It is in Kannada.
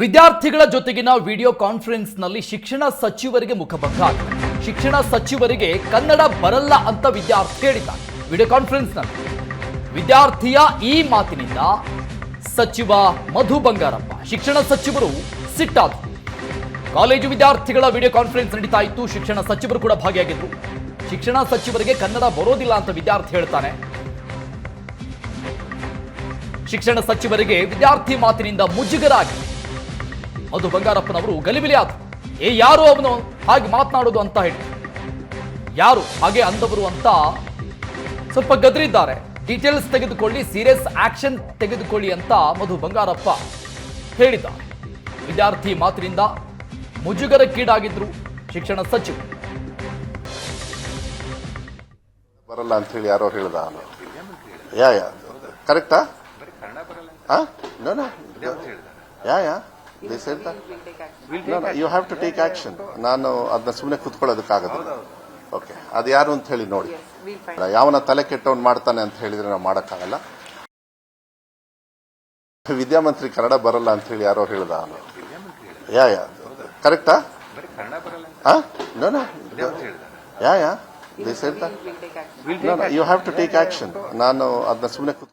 ವಿದ್ಯಾರ್ಥಿಗಳ ಜೊತೆಗಿನ ವಿಡಿಯೋ ಕಾನ್ಫರೆನ್ಸ್ನಲ್ಲಿ ಶಿಕ್ಷಣ ಸಚಿವರಿಗೆ ಮುಖಭಂಗ. ಶಿಕ್ಷಣ ಸಚಿವರಿಗೆ ಕನ್ನಡ ಬರಲ್ಲ ಅಂತ ವಿದ್ಯಾರ್ಥಿ ಹೇಳಿದ್ದಾರೆ. ವಿಡಿಯೋ ಕಾನ್ಫರೆನ್ಸ್ನಲ್ಲಿ ವಿದ್ಯಾರ್ಥಿಯ ಈ ಮಾತಿನಿಂದ ಸಚಿವ ಮಧು ಬಂಗಾರಪ್ಪ, ಶಿಕ್ಷಣ ಸಚಿವರು ಸಿಟ್ಟಾದರು ಕಾಲೇಜು ವಿದ್ಯಾರ್ಥಿಗಳ ವಿಡಿಯೋ ಕಾನ್ಫರೆನ್ಸ್ ನಡೀತಾ ಇತ್ತು. ಶಿಕ್ಷಣ ಸಚಿವರು ಕೂಡ ಭಾಗಿಯಾಗಿದ್ದರು ಶಿಕ್ಷಣ ಸಚಿವರಿಗೆ ಕನ್ನಡ ಬರೋದಿಲ್ಲ ಅಂತ ವಿದ್ಯಾರ್ಥಿ ಹೇಳ್ತಾನೆ. ಶಿಕ್ಷಣ ಸಚಿವರಿಗೆ ವಿದ್ಯಾರ್ಥಿ ಮಾತಿನಿಂದ ಮುಜುಗರಾಗಿ ಮಧು ಬಂಗಾರಪ್ಪನವರು ಗಲಿಬಿಲಿ ಆದ್ರು ಏ ಯಾರು ಅವನು? ಹಾಗೆ ಮಾತನಾಡೋದು ಅಂತ ಹೇಳಿ. ಯಾರು? ಹಾಗೆ ಅಂದವರು ಅಂತ ಸ್ವಲ್ಪ ಗದರಿದ್ದಾರೆ. ಡೀಟೇಲ್ಸ್ ತೆಗೆದುಕೊಳ್ಳಿ ಸೀರಿಯಸ್ ಆಕ್ಷನ್ ತೆಗೆದುಕೊಳ್ಳಿ ಅಂತ ಮಧು ಬಂಗಾರಪ್ಪ ಹೇಳಿದ ವಿದ್ಯಾರ್ಥಿ ಮಾತಿನಿಂದ ಮುಜುಗರಕ್ಕೀಡಾಗಿದ್ರು ಶಿಕ್ಷಣ ಸಚಿವರು. ಬರಲ್ಲ ಅಂತ ಹೇಳಿ ಯಾರೋ ಹೇಳ್ದ ಯಾ ಯಾ ಕರೆಕ್ಟಾ yeah no yeah said you have to take action ನಾನು ಅದನ್ನ ಸುಮ್ಮನೆ ಕುತ್ಕೊಳ್ಳೋದಕ್ಕಾಗೋದಿಲ್ಲ. ಓಕೆ ಅದು ಯಾರು ಅಂತ ಹೇಳಿ ನೋಡಿ. ಯಾವನ ತಲೆ ಕೆಟ್ಟವನ್ ಮಾಡ್ತಾನೆ ಅಂತ ಹೇಳಿದ್ರೆ ನಾವು ಮಾಡೋಕ್ಕಾಗಲ್ಲ. ವಿದ್ಯಾಮಂತ್ರಿ ಕನ್ನಡ ಬರಲ್ಲ ಅಂತ ಹೇಳಿ ಯಾರೋ ಹೇಳ್ದ ಯಾ ಯಾ ಕರೆಕ್ಟಾ? Yeah yeah. Yeah yeah this you have to take action ನಾನು ಅದನ್ನ ಸುಮ್ಮನೆ ಕುತ್